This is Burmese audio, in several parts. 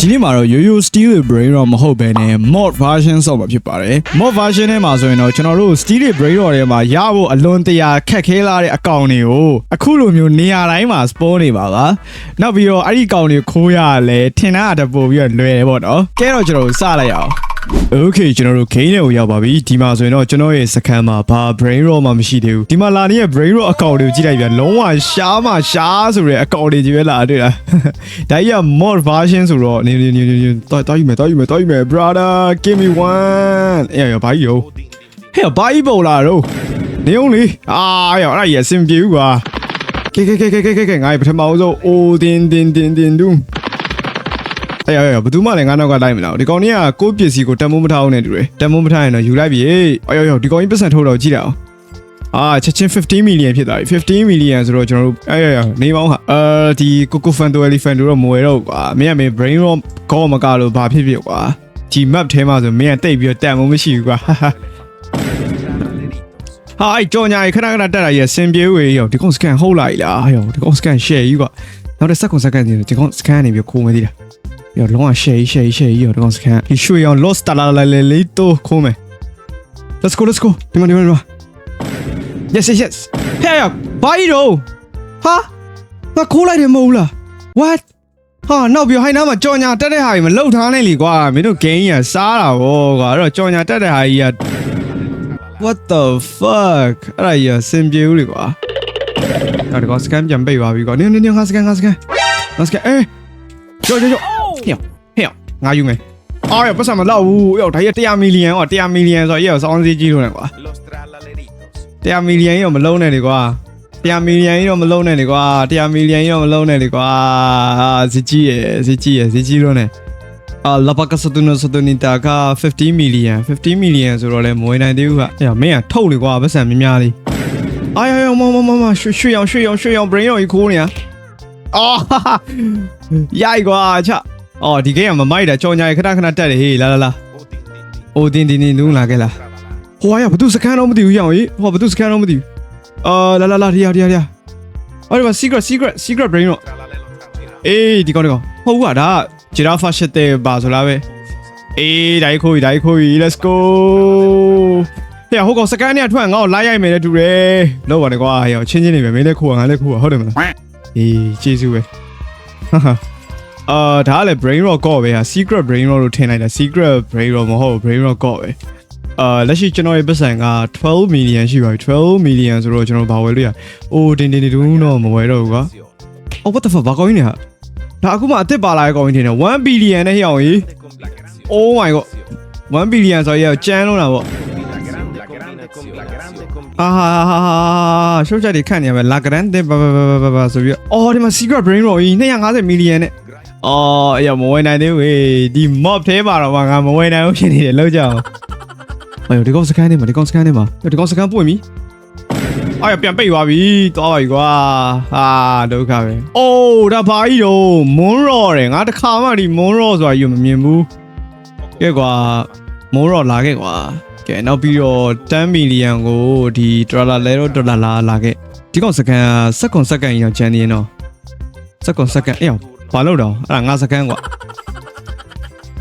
ဒီနေ့မှာတော့ရိုးရိုး steel brain တော့မဟုတ်ဘဲနဲ့ mod version ဆော့မှာဖြစ်ပါတယ် mod version ထဲမှာဆိုရင်တော့ကျွန်တော်တို့ steel brain တော့ထဲမှာရဖို့အလွန်တရာခက်ခဲလာတဲ့အကောင့်တွေကိုအခုလိုမျိုးနေရာတိုင်းမှာ spawn နေပါလားနောက်ပြီးတော့အဲ့ဒီအကောင့်တွေခိုးရလဲထင်တာတပို့ပြီးတော့လွယ်တယ်ပေါ့နော်ကဲတော့ကျွန်တော်တို့စလိုက်အောင် Okay ကျွန်တော်တို့ game တွေကိုရောက်ပါပြီဒီမှာဆိုရင်တော့ကျွန်တော်ရဲ့စကန်မှာဘာ brain rot မှမရှိသေးဘူးဒီမှာလာနေရဲ့ brain rot အကောင့်တွေကိုကြည့်လိုက်ပြန်လုံးဝရှားမှရှားဆိုတဲ့အကောင့်တွေကြီးပဲလာတွေ့လားဒါကြီးက mod version ဆိုတော့နေနေနေနေတော်တော်ယူမယ်တော်ယူမယ်တော်ယူမယ် brother give me one အေးရဘာကြီးရောဟဲ့ဘာကြီးပေါ်လာတော့နေအောင်လေအာရအဲ့ဒါကြီးအဆင်ပြေဘူးကွာကဲကဲကဲကဲကဲကဲငါပထမဆုံးအိုတင်တင်တင်တင်ဒူး အေးအေးဘယ်သူမှလည်းငါနောက်ကလိုက်မလားဒီကောင်ကြီးကကိုယ့်ပစ္စည်းကိုတန်မိုးမထားအောင်နဲ့တူတယ်တန်မိုးမထားရင်တော့ယူလိုက်ပြီအေးအေးအေးဒီကောင်ကြီးပတ်စံထုတ်တော့ကြည့်ရအောင်အာချက်ချင်း15 million ဖြစ်သွားပြီ15 million ဆိုတော့ကျွန်တော်တို့အေးအေးနေပေါင်းဟာအဲဒီကိုကိုဖန်တို elephant တို့တော့မဝယ်တော့ကွာမင်းကမင်း brain rot ကောမကလို့ဘာဖြစ်ဖြစ်ကွာဒီ map ထဲမှာဆိုမင်းကတိတ်ပြီးတော့တန်မိုးမရှိဘူးကွာဟာဟာဟာအဲ့ကြော်ညာကြီးခဏခဏတက်တာကြီးဆင်ပြေဝေးရောဒီကောင် scan ဟုတ်လိုက်လားရောဒီကောင် scan share ကြီးကွာနောက်တစ်စက္ကွန်စက္ကန့်နေဒီကောင် scan နေပြီးခိုးမယ်သေးတာ ရောလုံးဝ share share share ရောတော့စကန်ဒီရွှေရောင် lost လာလာလေလေးတော့ခိုးမယ် let's go let's go ဒီမှာဒီမှာဒီမှာ yes yes yes ဟဲ့ဘာကြီးတော့ဟာငါခိုးလိုက်တယ်မဟုတ်လား what ဟာနောက်ပြီးဟိုင်းနားမှာကြော်ညာတက်တဲ့ဟာကြီးမလှုပ်ထားနဲ့လीကွာမင်းတို့ game ကြီးကစားတာဗောကွာအဲ့တော့ကြော်ညာတက်တဲ့ဟာကြီးက what the fuck အဲ့ဒါကြီးကစင်ပြေဦးလေကွာအဲ့ဒါက scan ပြန်ပိတ်သွားပြီကွာနင်းနင်းနင်းငါ scan ငါ scan ငါ scan အေးကြော်ကြော်ကြော် ဟေ့ဟေ့ငါယူမယ်အော်ရပတ်စံမလောက်ဘူးယောဒါကြီး100မီလီယံဟော100မီလီယံဆိုတော့ရောစောင်းစည်းကြီးလို့နဲ့ကွာ Los tralaleritos. 100မီလီယံကြီးတော့မလုံးနဲ့လေကွာ100မီလီယံကြီးတော့မလုံးနဲ့လေကွာ100မီလီယံကြီးတော့မလုံးနဲ့လေကွာအာစစ်ကြီးရယ်စစ်ကြီးရယ်စစ်ကြီးလို့နဲ့အာလပကစတုနစတုနီတာက50မီလီယံ50မီလီယံဆိုတော့လဲမဝေနိုင်သေးဘူးကအေးမင်းကထုတ်လေကွာပတ်စံများများလေးအာယောယောမမမမရွှေရွှေရောင်ရွှေရောင်ရွှေရောင် brain ရောကြီးခိုးနေရအော်ရိုက်ကွာချ အော်ဒီကိန်းကမမိုက်တာကြော်ညာရခဏခဏတက်တယ်ဟေးလာလာလာ O din din din. အိုတင်းတင်းတင်းလုံးလာခဲ့လား Tralalero. ဟိုကဘသူစကန်တော့မသိဘူးရအောင်ဟေးဟိုဘသူစကန်တော့မသိဘူးအာလာလာလာဒီယာဒီယာဒီယာအဲ့ဒီမှာ secret secret secret brain တော့ Tralalero, tralalero. အေးဒီကောင်ဒီကောင်ဟုတ်ဘူးကဒါဂျီရာဖာရှစ်တဲ့ပါဆိုလားပဲအေးဒိုင်ခိုးဒိုင်ခိုး let's go ဟဲ့ဟိုကောင်စကန်နဲ့ထွက်ငါ့ကိုလိုက်ရိုက်မယ်တဲ့တူတယ်လောက်ပါနဲ့ကွာဟဲ့ချင်းချင်းနေပဲမင်းလည်းခိုးငါလည်းခိုးဟုတ်တယ်မလားအေးကျေးဇူးပဲဟာဟာ အာဒါကလည်း brain rot ကော့ပဲဟာ secret brain rot လို့ထင်လိုက်တာ secret brain rot မဟုတ်ဘူး brain rot ကော့ပဲအာလက်ရှိကျွန်တော်ရဲ့ပတ်စံက12 million ရှိပါပြီ12 million ဆိုတော့ကျွန်တော်ဘာဝယ်လို့ရအိုးတင်းတင်းတင်းတော့မဝယ်တော့ဘူးကွာ Oh what the fuck ဘာကောင်းနေဟာဒါအခုမှအစ်စ်ပါလာတဲ့ကောင်းကြီးထင်တယ်1 billion နဲ့ဟိအောင်ကြီး Combinazione. Oh my god 1 billion ဆိုရင်ကျန်းလုံးတာပေါ့ La grande, grande, la grande combinazione. အာဟာဟာဟာ ရှုပ်ချက်တွေခန့်နေရမယ် La Grande ဘာဘာဘာဘာဘာဆိုပြီးတော့အော်ဒီမှာ secret brain တော့ကြီး250 million နဲ့အော်အရမဝယ်နိုင်သေးဘူးဟေးဒီ mob ထဲမှာတော့ငါမဝယ်နိုင်ဘူးဖြစ်နေတယ်လောက်ကြအောင်အေးဒီကောင်စကန်နေမှာဒီကောင်စကန်နေမှာဒီကောင်စကန်ပွင့်ပြီအာရပြန်ပိတ်သွားပြီသွားပါပြီကွာဟာဒုက္ခပဲအိုးဒါဘာကြီးတော့မွန်းရော်တယ်ငါတခါမှဒီမွန်းရော်ဆိုတာယူမမြင်ဘူးကဲကွာမွန်းရော်လာခဲ့ကွာ ကဲနောက်ပြီးတော့10 million ကိုဒီဒေါ်လာလဲတော့ဒေါ်လာလာလာခဲ့ဒီကောင်စကန်စက္ကွန်စက္ကန်ကြီးတော့ကျန်နေရင်တော့စက္ကွန်စက္ကန်အေးဘာလို့တော့အဲ့ဒါငါစကန်ကွာ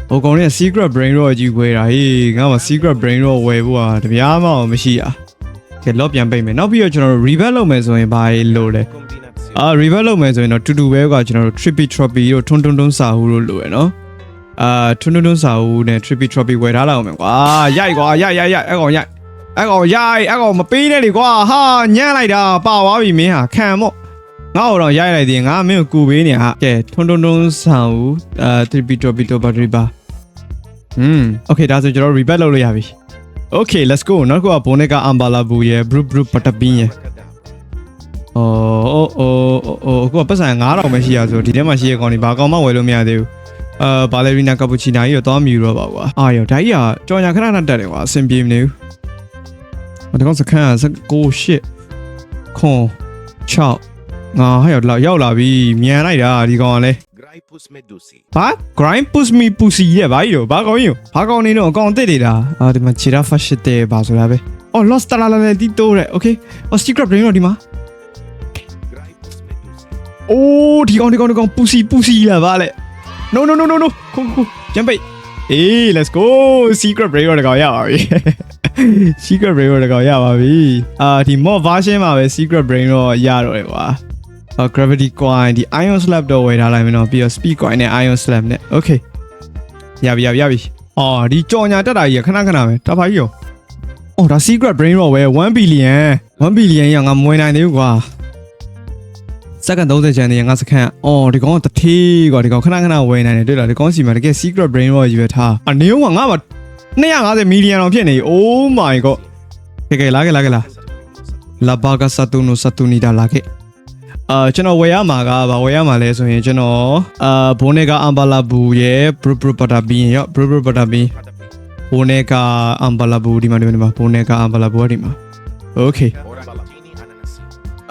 ဟိုကောင်ရဲ့ secret brain တော့ကြီးခွဲတာဟေးငါမှ secret brain တော့ဝယ်ဖို့ဟာတပြားမှမရှိอ่ะကဲလော့ပြန်ပိတ်မယ်နောက်ပြီးတော့ကျွန်တော်တို့ reverb လုပ်မယ်ဆိုရင်ဘာလို့လဲ Combinazione. အာ reverb လုပ်မယ်ဆိုရင်တော့တူတူပဲကကျွန်တော်တို့ trippy troppy တို့ထွန်းထွန်းထွန်းစာဟူတို့လိုရယ်နော် အာထွန်းထွန်းထွန်းစာဟူနဲ့ trippy troppy ဝယ်ထားလိုက်အောင်မယ်ကွာရိုက်ကွာရိုက်ရိုက်ရိုက်အဲ့ကောင်ရိုက်အဲ့ကောင်ရိုက်အဲ့ကောင်မပေးနဲ့လေကွာဟာညံ့လိုက်တာပါသွားပြီမင်းဟာခံမို့ငါ့တော့ရိုက်လိုက်သေးငါမင်းကိုကူပေးနေဟာကဲထွန်းထွန်းထွန်းစာဟူအာ trippy troppy တို့ဘာတွေပါอืมโอเคဒါဆိုကျွန်တော် reverb လုပ်လို့ရပြီ Okay let's go နောက်ကဘိုးနဲ့ကအမ်ဘာလာဘူရဲ့ brut brut ပတပင်းရဲ့ ။အော်အော်အော်အခုကပတ်စံ9000ပဲရှိရဆိုဒီထဲမှာရှိရကောင်ဒီဘာကောင်မှဝယ်လို့မရသေးဘူး။ အာဘာလေရီနာကပူချီနာကြီးတော့သွားမြူတော့ပါကွာ။အာရောဒါကြီးကကြော်ညာခဏခဏတက်တယ်ကွာအဆင်ပြေမနေဘူး။ဒီကောင်စခန်းက6 shit ခွန်6ငါဟဲ့ရောက်ရောက်လာပြီမြန်လိုက်တာဒီကောင်ကလည်း Graipus medusi. ဘာ grind push me pussy ရဲ့ဘာကြီးတော့ဘာကောင်ကြီးရောဘာကောင်နေတော့အကောင်အစ်စ်တွေတာအာဒီမှာခြေရာဖတ်ရှစ်တဲ့ဘာဆိုတာပဲအော် lost လာလာလာတီတိုးတဲ့ okay အော် secret brain တော့ဒီမှာ Graipus medusi. အိုးဒီကောင်ဒီကောင်ဒီကောင်ပူစီပူစီလာပါလေ no no no no no ခုခုကျန်ပိတ်အေး let's go secret break တော့တကောင်ရပါပြီ secret brain တော့တကောင်ရပါပြီအာဒီ mod version မှာပဲ secret brain တော့ရတော့တယ်ကွာအာ gravity coin ဒီ ion slab တော့ဝယ်ထားလိုက်မယ်နော်ပြီးတော့ speed coin နဲ့ ion slab နဲ့ okay ရပြီရပြီရပြီအော်ဒီကြော်ညာတက်တာကြီးကခဏခဏပဲတဖာကြီးရောအော်ဒါ secret brain တော့ပဲ1 billion 1 billion ရငါမဝင်နိုင်သေးဘူးကွာ စက္ကန့်30ချန်နေငါစကန်အော်ဒီကောင်ကတထေးကွာဒီကောင်ခဏခဏဝယ်နိုင်တယ်တွေ့လားဒီကောင်စီမှာတကယ် secret brain တော့ရွေးထားအနေကငါမှာ250 million အောင်ဖြစ်နေ Oh my god ကဲကဲလာခဲ့လာခဲ့လာလာဘာကစတူနိုစတူနီဒါလာခဲ့အာကျွန်တော်ဝယ်ရမှာကဗာဝယ်ရမှာလဲဆိုရင်ကျွန်တော်အာဘိုနေကအမ်ဘာလာဘူရဲ့ဘရူဘရူပတာဘီရောဘရူဘရူပတာဘီဘိုနေကအမ်ဘာလာဘူဒီမှာဒီမှာဒီမှာဘိုနေကအမ်ဘာလာဘူဒီမှာโ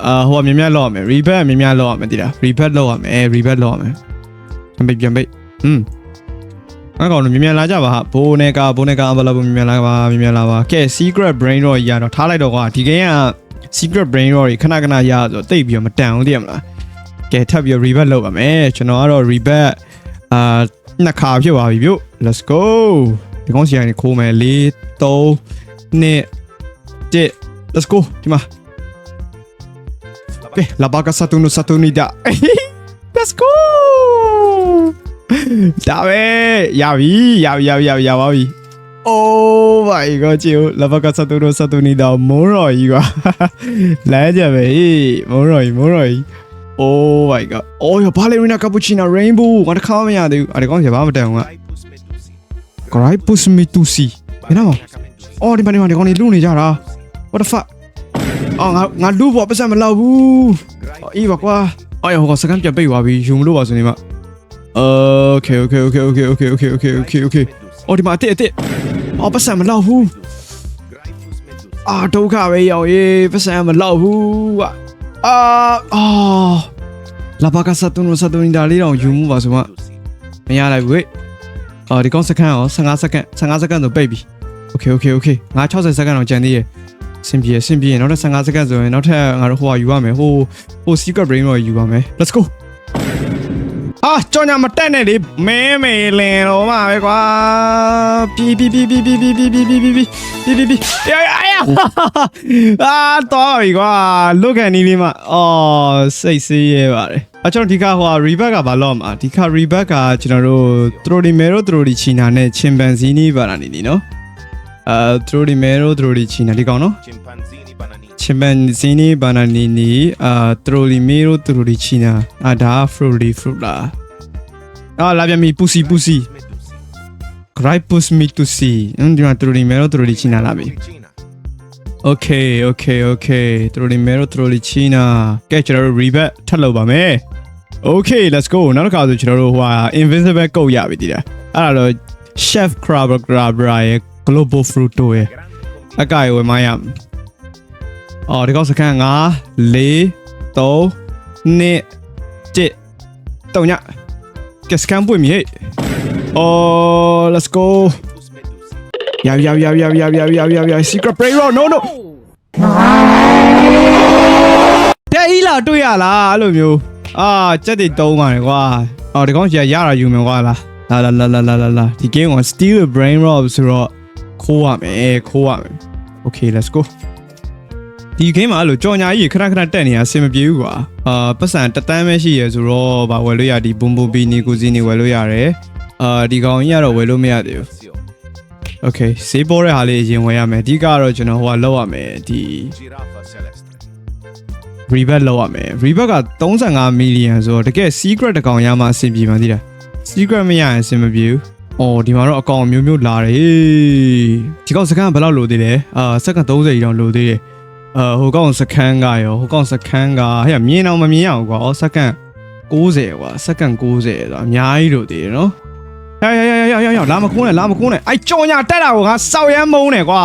အာဟိုကမြင်မြတ်လောက်ရမယ် rebate မြင်မြတ်လောက်ရမယ်တိလား rebate လောက်ရမယ် rebate လောက်ရမယ်ပြန်ပိတ်ပြန်ပိတ်ဟွန်းအဲ့ကောင်တို့မြင်မြတ်လာကြပါဟာဘိုးနဲ့ကဘိုးနဲ့ကအဘလာဘိုးမြင်မြတ်လာပါမြင်မြတ်လာပါကဲ secret brain တော့ရတော့ထားလိုက်တော့ကွာဒီ game က secret brain တော့ခဏခဏရဆိုတိတ်ပြီးတော့မတန်ဘူးသိရမလားကဲထပ်ပြီးတော့ rebate လောက်ပါမယ်ကျွန်တော်ကတော့ rebate အာနှစ်ခါဖြစ်သွားပြီပြုတ် let's go ဒီကောင်စီကနေခိုးမယ်4 3 2 1 let's go ဒီမှာ Okay, la vaca Saturno Saturnida. Let's go! ဒါပဲရပြီရပြီရပြီရပြီရပါပြီ Oh my god ကြည့်ဦး la vaca Saturno Saturnida မုန်းတော်ကြီးကွာလဲကြပဲဟေးမုန်းတော်ကြီးမုန်းတော်ကြီး Oh my god အော်ရဘာလေရီနာကပူချီနာ rainbow ငါတခါမရသေးဘူးအဲ့ဒီကောင်ကြီးဘာမှမတန်ဘူးက Graipus Medusi. Graipus Mitusi ဘယ်နော် Baracca Medusi. အော်ဒီမှာဒီမှာဒီကောင်ကြီးလူနေကြတာ What the fuck အော်ငါငါလူပေါ်ပတ်စံမလောက်ဘူးအော်အေးပါကွာအော်ရဟိုကစကန်ပြန်ပိတ်သွားပြီယူမလို့ပါဆိုနေမှာ Okay okay okay okay okay okay okay okay okay အော်ဒီမှာအစ်အစ်အော်ပတ်စံမလောက်ဘူး Graipus Medusi. အာဒုက္ခပဲရောက်ရေးပတ်စံမလောက်ဘူးကွာအာအော်လာဘာကစတုံစတုံဒါလေးတော့ယူမှုပါဆိုမှ Medusi. မရလိုက်ဘူးဟဲ့အော်ဒီကောင်စကန်ရော15စက္ကန့်15စက္ကန့်ဆိုပိတ်ပြီ Okay okay okay ငါ60စက္ကန့်တော့ကြံသေးရဲ့ စင်ပြေစင်ပြေနောက်ထပ်15စက္ကန့်ဆိုရင်နောက်ထပ်ငါတို့ဟိုကယူရမယ်ဟိုဟို secret brain တော့ယူပါမယ် Let's go အာကြောင်ညာမတက်နဲ့လေမဲမဲလင်တော့မှာပဲကွာပြီပြီပြီပြီပြီပြီပြီပြီပြီပြီပြီပြီပြီပြီအေးအေးအာတော့ပြီကွာလုတ်ကန်နီးလေးမှာအော်စိတ်ဆေးရဲပါတယ်အကျွန်တော်ဒီကဟို reback ကဘာလို့မှာဒီက reback ကကျွန်တော်တို့ထရိုဒီမဲရိုထရိုဒီချီနာနဲ့ချင်ပန်ဇီနီပါလာနေနေနော် အဲထရိုဒီမဲရိုထရိုဒီချီနာဒီကောင်နော် Chimpanzini Bananini. ချင်ပန်ဇီနီဘာနာနီနီအာထရိုဒီမဲရိုထရိုဒီချီနာအာဒါဖရိုဒီဖရူလာအာလာပြန်ပြီပူစီပူစီ Medusi. Gripus mitusi အင်းဒီမှာထရိုဒီမဲရိုထရိုဒီချီနာလာပြီ Regina. Okay okay okay ထရိုဒီမဲရိုထရိုဒီချီနာကဲကျွန်တော်တို့ rebat ထပ်လုပ်ပါမယ် Okay let's go နောက်တစ်ခါဆိုကျွန်တော်တို့ဟိုဟာ invisible code ရပြီတည်တယ်အဲ့ဒါတော့ chef crabber crabber ရဲ့ global fruito ရဲ့ Grande အကရဝင်မရမယ်အော်ဒီကောက်စကန်9 4 3 2 1တုံညကစကန်ပွင့်မြေဟဲ့အော် let's go Graipus Medusi. ရရရရရရရရရရ secret play roll no no တဲ့ဤလာတွေ့ရလားအဲ့လိုမျိုးအာကြက်တွေတုံးပါတယ်ကွာအော်ဒီကောင်ကြီးရရယူမယ်ကွာလားလာလာလာလာလာလာဒီ game က steal a brain rob ဆိုတော့ ခိုးရမယ်ခိုးရမယ် okay let's go ဒီ game မှာအဲ့လိုကြော်ညာကြီးခဏခဏတက်နေတာအဆင်မပြေဘူးကွာအာပတ်စံတတန်းပဲရှိရဆိုတော့ဗာဝယ်လို့ရဒီဘွန်ဘွန်ဘီနီကိုစီနီဝယ်လို့ရတယ်အာဒီကောင်ကြီးကတော့ဝယ်လို့မရသေးဘူး Okay ဈေးပေါ်တဲ့ဟာလေးအရင်ဝယ်ရမယ်အဓိကကတော့ကျွန်တော်ဟိုကလောက်ရမယ်ဒီ Giraffa Celeste. rebate လောက်ရမယ် rebate က35 million ဆိုတော့တကယ် secret တစ်ကောင်ရမှအဆင်ပြေမှသိလား secret မရရင်အဆင်မပြေဘူး အော်ဒီမှာတော့အကောင်မျိုးမျိုးလာတယ်ဒီကောင်စကန်ဘယ်လောက်လိုသေးလဲအာစက္ကန့်30ကြီးတော့လိုသေးတယ်အာဟိုကောင်စကန်ကရောဟိုကောင်စကန်ကဟဲ့မြင်အောင်မမြင်အောင်ကွာအော်စက္ကန့်60ကွာစက္ကန့်60ဆိုတာအများကြီးလိုသေးတယ်နော်ရရရရရရလာမခိုးနဲ့လာမခိုးနဲ့အဲ့ကြောင်ညာတက်တာကိုငါစောက်ရမ်းမုန်းတယ်ကွာ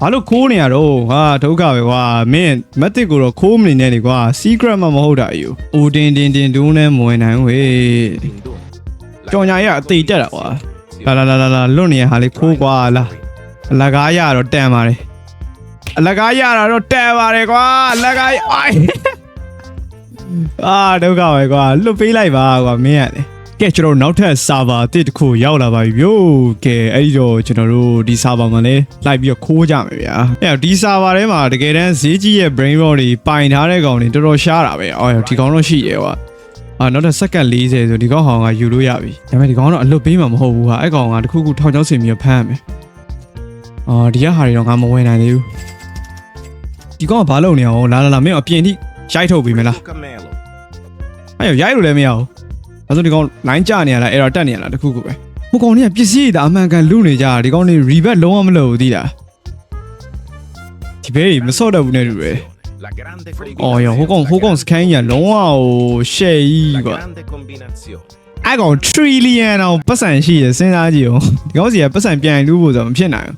ဘာလို့ခိုးနေရတော့ဟာဒုက္ခပဲကွာမင်းမက်တစ်ကိုတော့ခိုးမနေနဲ့လေကွာ secret မှမဟုတ်တာယူအိုတင်တင်တင်ဒူးနဲ့မဝင်နိုင်ဝေး Tindone. ကြောင်ညာရအသေးတက်တာကွာလာလာလာလာလာလွတ်နေရဟာလေခိုးကွာလာအလကားရတော့တန်ပါတယ်အလကားရတာတော့တန်ပါတယ်ကွာအလကားရအိုင်အာဒုက္ခပဲကွာလွတ်ပေးလိုက်ပါကွာမင်းရတယ်ကဲကျွန်တော်တို့နောက်ထပ် server အသစ်တစ်ခုရောက်လာပါပြီဗျို့ကဲအဲ့ဒီတော့ကျွန်တော်တို့ဒီ server မှာလည်းလိုက်ပြီးတော့ခိုးကြမယ်ဗျာအဲ့တော့ဒီ server ထဲမှာတကယ်တမ်းဈေးကြီးရဲ့ brain rot တွေပိုင်ထားတဲ့ကောင်တွေတော်တော်ရှားတာပဲအော်ဒီကောင်တော့ရှိတယ်ကွာ အာနောက်တစ်စက္ကန့်40ဆိုဒီကောင်ဟောင်းကယူလို့ရပြီဒါပေမဲ့ဒီကောင်ကတော့အလွတ်ပေးမှာမဟုတ်ဘူးဟာအဲ့ကောင်ကတစ်ခုခုထောင်ချောင်းစင်ပြီးတော့ဖမ်းရမယ်အော်ဒီကဟာတွေတော့ငါမဝင်နိုင်သေးဘူးဒီကောင်ကဘာလုပ်နေအောင်လာလာလာမင်းအပြင်ထိရိုက်ထုတ်ပြီးမလား Camelo. အဲ့ရောရိုက်လို့လည်းမရဘူး။အဲဆိုဒီကောင် line ကျနေရလား error တက်နေရလားတခုခုပဲ။ဟိုကောင်တွေကပစ္စည်းတွေဒါအမှန်ကန်လူနေကြတာဒီကောင်တွေ rebat လုံးဝမလုပ်ဘူးသိလား။ဒီဘဲကြီးမစော့တတ်ဘူးနဲ့တူတယ် La grande ။အော်ရောဟိုကောင်ဟိုကောင် scan ကြီးကလုံးဝဟို share ကြီး La ကွာ grande combinazione. ။အဲ့ကောင် trillion အောင်ပတ်စံရှိရစဉ်းစားကြည့်အောင်။ဒီကောင်စီကပတ်စံပြန်လူဖို့ဆိုတော့မဖြစ်နိုင်ဘူး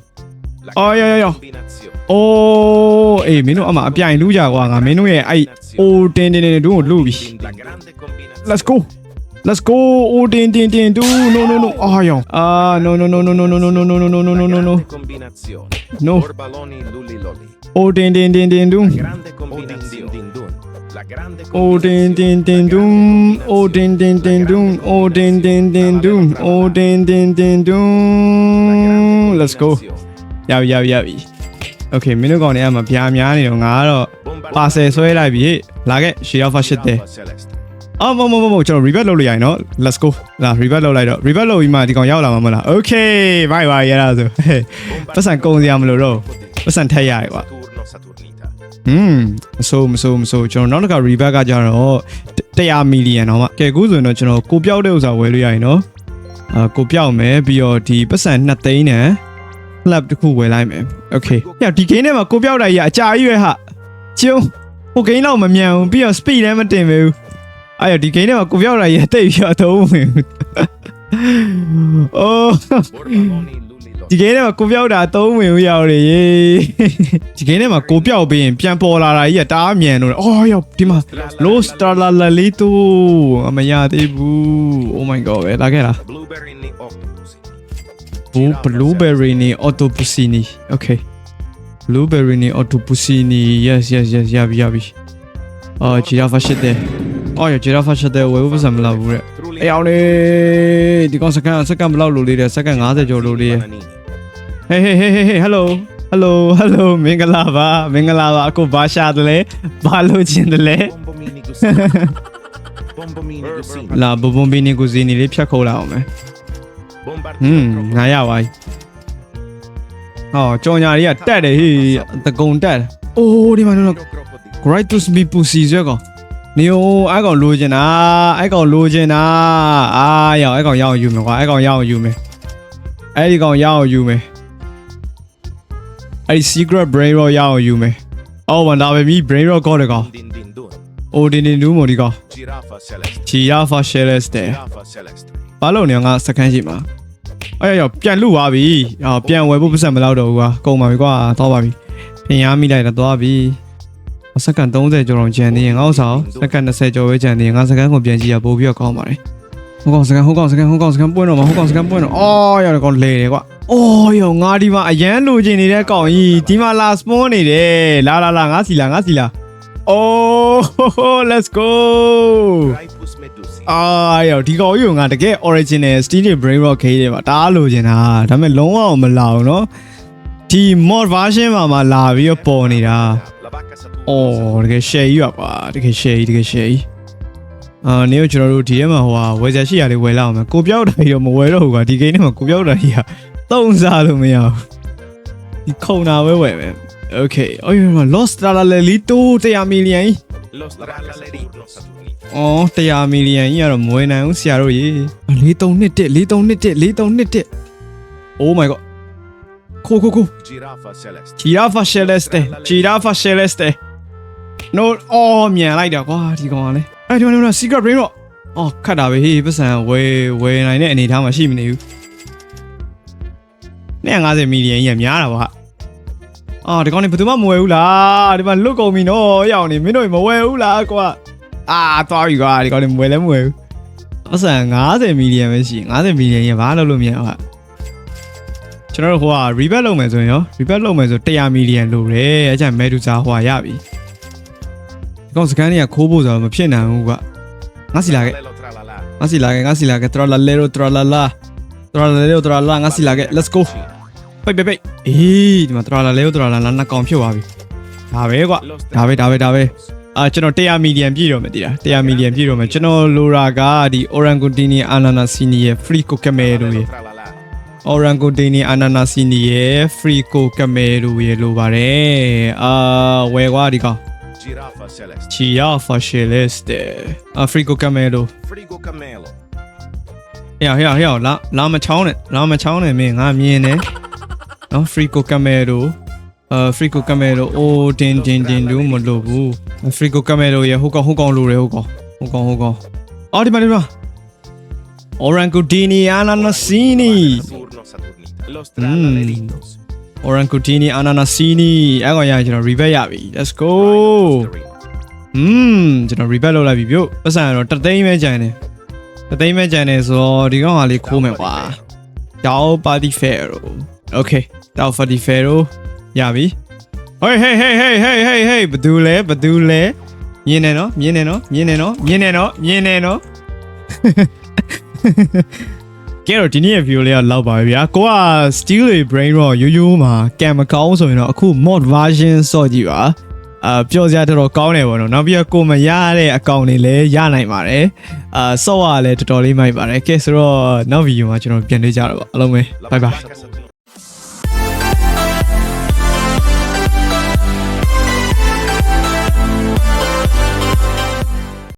La Oh, grande yo, yo, yo. combinazione. ။အိုးအေးမင်းတို့အမှအပြိုင်လူကြကွာငါမင်းတို့ရဲ့အဲ့အိုးတင်းတင်းတင်းတို့ကိုလူပြီ La grande combinazione. Let's go. Let's go. Oh, din din din do. No no no. Ah, yo. Ah, no no no no no no no no no no no no no no no. La grande combinazione. No. Orbaloni lulli lolli. Oh, din din din din do. La grande combinazione. La grande Oh, din din din do. Oh, din din din do. Oh, din din din do. Oh, din din din do. Let's go. ရပြီရပြီရပြီ Okay မင်းတို့ကောင်တွေကမပြားများနေတော့ငါကတော့ပါဆယ်ဆွဲလိုက်ပြီဟေ့လာခဲ့ရှေ့ရောက်ဖတ်ရှစ်တယ် Celeste. အော်မမမမကျွန်တော် revert လုပ်လို့ရရင်နော် let's go လာ revert လုပ်လိုက်တော့ revert လုပ်ပြီးမှဒီကောင်ရောက်လာမှာမဟုတ်လား okay bye bye ရတာဆိုဟဲ့ပတ်စံကုန်စရာမလိုတော့ပတ်စံထက်ရတယ်ကွာ Saturno Saturnita. ဟွန်းမဆိုးမဆိုးမဆိုးကျွန်တော်နောက်တစ်ခါ revert ကကြတော့100 million တော့မှကဲအခုဆိုရင်တော့ကျွန်တော်ကိုပြောက်တဲ့ဥစ္စာဝယ်လို့ရရင်နော်အာကိုပြောက်မယ်ပြီးတော့ဒီပတ်စံ2သိန်းနဲ့ club တစ်ခုဝယ်လိုက်မယ် okay ညဒီ game ထဲမှာကိုပြောက်တာကြီးအကြာကြီးပဲဟာကျုံဟို game တော့မမြန်ဘူးပြီးတော့ speed လည်းမတင်ဘူး အဲ့ရဒီ game ထဲမှာကိုပြောက်တာရတိတ်ပြီးတော့သုံးဝင်ဘူးအိုး Orbaloni lulli lolli. ဒီ game ထဲမှာကိုပြောက်တာသုံးဝင်ဘူးရောက်လေရေဒီ game ထဲမှာကိုပြောက်ပြီးရင်ပြန်ပေါ်လာတာကြီးကတအားမြန်လို့အော်ရောက်ဒီမှာ Los Tralalito အမရသေးဘူး Oh my god ပဲလာခဲ့လား Blueberry ni octopus. ဘူး Blueberry နဲ့ Autopusini Okay Blueberry နဲ့ Autopusini Yes yes yes ရပြီရပြီ အော် Giraffe ရှစ်တယ်အော် Giraffe ရှစ်တယ်ဝယ်ဖို့စံမလာဘူးတဲ့ Trulli အေးအောင်လေဒီကောင်စကန်စကန်ဘယ်လောက်လိုလေးတယ်စကန်90ကျော်လိုလေး bananini. ဟေးဟေးဟေးဟေးဟေးဟယ်လိုဟယ်လိုဟယ်လိုမင်္ဂလာပါမင်္ဂလာပါအခုဘာရှာတယ်လဲဘာလို့ချင်းတယ်လဲ Bombomini gusini. Bombomini gusini. လာဘဘွန်ဘီနီကိုစီနီလေးဖြတ်ခုတ်လိုက်အောင်မယ်ဟွ Bombardino န်းငါရပါပြီဟောကြောင်ညာတွေကတက်တယ်ဟေးတကုံတက်တယ်အိုးဒီမှာတော့ crocodile. Great to be pussy ဆိုကောင်နေအိုအဲ့ကောင်လိုချင်တာအဲ့ကောင်လိုချင်တာအာရောက်အဲ့ကောင်ရအောင်ယူမယ်ကွာအဲ့ကောင်ရအောင်ယူမယ်အဲ့ဒီကောင်ရအောင်ယူမယ်အဲ့ဒီ secret brain rot ရအောင်ယူမယ်အော်ဝန်တာပဲပြီ brain rot ကောတယ်ကောင် Din din dun. အိုဒီနေဒူးမို့ဒီကောင် Giraffa celeste. ချီယာဖာရှယ်လက်စ်တဲ့ Giraffa celeste. ဘာလို့နေငါစကန်ရှိမှာအဲ့ရောက်ပြန်လူသွားပြီအော်ပြန်ဝယ်ဖို့ပတ်စံမလောက်တော့ဘူးကွာကုန်ပါပြီကွာသွားပါပြီပြင်ရမိလိုက်တော့သွားပြီ စက္ကန့်30ကျော်တော့ကျန်နေရင်ငါ့ဥစ္စာစက္ကန့်20ကျော်ပဲကျန်နေရင်ငါစကန်ကိုပြန်ကြည့်ရပို့ပြီးတော့ကောင်းပါတယ်ဟိုကောင်စကန်ဟိုကောင်စကန်ဟိုကောင်စကန်ပွင့်တော့မှာဟိုကောင်စကန်ပွင့်တော့အော်ရောက်ကောင်လေတယ်ကွာအော်ယောငါဒီမှာအရန်လိုချင်နေတဲ့ကောင်ကြီးဒီမှာလာစပွန်နေတယ်လာလာလာငါစီလာငါစီလာအိုး let's go Grypus medusi. အာယောဒီကောင်ကြီးကငါတကယ် original Steel Brain Rock ခေးတယ်ပါတအားလိုချင်တာဒါပေမဲ့လုံးဝမလာဘူးเนาะဒီ mod version မှာမှလာပြီးတော့ပေါ်နေတာ La vacca Saturno. အော်တကယ် share ကြီးပါကွာတကယ် share ကြီးတကယ် share ကြီးအာနေကိုကျွန်တော်တို့ဒီထဲမှာဟိုဟာဝယ်ချက်ရှိရလေးဝယ်လောက်အောင်မယ်ကိုပြောက်တာကြီးတော့မဝယ်တော့ဘူးကွာဒီကိန်းထဲမှာကိုပြောက်တာကြီးကသုံးစားလို့မရဘူးဒီခုံတာပဲဝယ်မယ် Okay အော်ရမ lost dollar လီတို100 million ကြီး Lo stralallerino Saturnita. အော်100 million ကြီးကတော့မဝယ်နိုင်ဘူးဆရာတို့ရေ4321 4321 4321 Oh my god ခိုးခိုးခိုး Giraffa celeste. Giraffa celeste Giraffa celeste No အော်မြန်လိုက်တာကွာဒီကောင်ကလေအဲ့ဒီမှာ secret brain တော့အော်ခတ်တာပဲဟေးပတ်စံဝယ်ဝယ်နိုင်တဲ့အနေအထားမှာရှိမနေဘူး150 million ကြီးကများတာပါအော်ဒီကောင်နေဘယ်သူမှမဝယ်ဘူးလားဒီမှာလွတ်ကုန်ပြီနော်ရောက်နေမင်းတို့မဝယ်ဘူးလားကွာအာသွားပြီကွာဒီကောင်နေမဝယ်လည်းမဝယ်ဘူးပတ်စံ50 million ပဲရှိ50 million ကြီးကဘာလို့လို့မရအောင်ဟာ ကျွန်တော်တို့ဟိုက rebate လုပ်မယ်ဆိုရင်ရော rebate လုပ်မယ်ဆို100 million လို့တယ်အဲ့ကျန် medusa ဟိုကရပြီဒီကောင်စကန်တွေကခိုးဖို့ဆိုတော့မဖြစ်နိုင်ဘူးကွာငါစီလာခဲ့ Trallelo tralala. ငါစီလာခဲ့ငါစီလာခဲ့ထရလာလေရိုထရလာလာထရလာလေရိုထရလာငါစီလာခဲ့ let's go ပိတ်ပိတ်ပိတ်အေးဒီမှာထရလာလေရိုထရလာလာနှစ်ကောင်ဖြစ်သွားပြီဒါပဲကွာ Los ဒါပဲဒါပဲဒါပဲအာကျွန်တော်100မီလီယံပြည့်တော့မယ်တည်တာ100မီလီယံပြည့်တော့မယ်ကျွန်တော်လိုရာကဒီ orangutini ananasini ရဲ့ free cocamelo ရဲ့ Tralala. orangutini ananasini ရဲ့ free cocamelo ရဲ့လိုပါတယ်အာဝယ်ကွာဒီကောင် Giraffa celeste. Giraffa celeste အာ free cocamelo Frigo camelo. ဟဲ့ဟဲ့ဟဲ့လာလာမချောင်းနဲ့လာမချောင်းနဲ့မင်းငါမြင်တယ်နော် free cocamelo အာ free cocamelo အိုးတင်တင်တင်လို့မလို့ဘူး free cocamelo ရဲ့ဟိုကောင်ဟိုကောင်လိုတယ်ဟိုကောင်ဟိုကောင်ဟိုကောင်အော်ဒီမှာဒီမှာ orangutini ananasini Saturno saturnita. Los Mm. tralaleritos. orangutini ananasini အဲ့ကောင်ရရင်ကျွန်တော် rebel ရပြီ let's go Rhino of the ring. อืมကျွန်တော် rebel လုပ်လိုက်ပြီပြုတ်ပတ်စံကတော့တသိန်းပဲကြံတယ်တသိန်းပဲကြံတယ်ဆိုတော့ဒီကောင်ကလေးခိုးမယ်ကွာ Dao Party Pharaoh Okay Dao Party Pharaoh ရပြီ Hey hey hey hey hey hey hey ဘသူလဲဘသူလဲမြင်နေနော်မြင်နေနော်မြင်နေနော်မြင်နေနော်မြင်နေနော် ကဲတော့ဒီနေ့ရဲ့ view လေးကလောက်ပါပဲဗျာကိုက steel တွေ brain တော့ရိုးရိုးမှာကံမကောင်းဆိုရင်တော့အခု mod version စော့ကြည့်ပါအာပျော်စရာတော်တော်ကောင်းတယ်ပေါ့နော်နောက်ပြီးတော့ကိုမရတဲ့အကောင့်တွေလည်းရနိုင်ပါတယ်အာစော့ရလည်းတော်တော်လေးမိုက်ပါတယ်ကဲဆိုတော့နောက် video မှာကျွန်တော်ပြန်တွေ့ကြတော့ပါအားလုံးပဲ La bye bye placca Saturno.